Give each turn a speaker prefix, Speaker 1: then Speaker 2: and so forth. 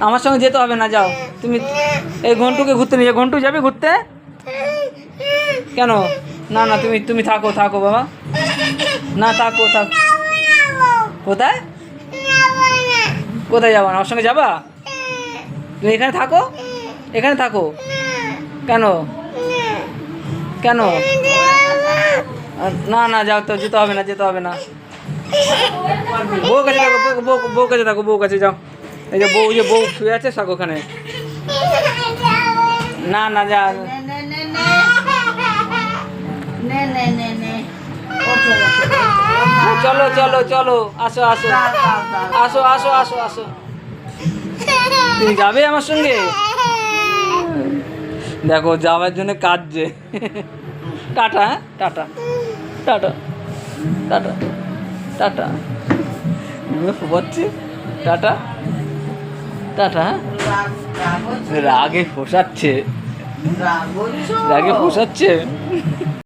Speaker 1: আমার সঙ্গে যেতে হবে না, যাও। তুমি এই ঘন্টুকে ঘুরতে নিয়ে ঘন্টু যাবে ঘুরতে? কেন? না না, তুমি তুমি থাকো থাকো বাবা। না, থাকো থাকো। কোথায়? কোথায় যাবা? আমার সঙ্গে যাবা? তুমি এখানে থাকো? এখানে থাকো। কেন? কেন? না না, যাও তো, যেতে হবে না, যেতে হবে না। বউ কাছে থাকো বউ- কাছে থাকো বউ কাছে যাও। এই যে বউ যে বউ শুয়ে আছে থাকো ওখানে না না যা চলো চলো চলো আসো আসো আসো আসো আসো আসো তুমি যাবে আমার সঙ্গে দেখো যাওয়ার জন্য কাঁদছে টাটা হ্যাঁ টাটা টাটা টাটা টাটা ফোপাচ্ছে টাটা
Speaker 2: হচ্ছে
Speaker 1: রাগে ফোসাচ্ছে। রাগে ফোসাচ্ছে?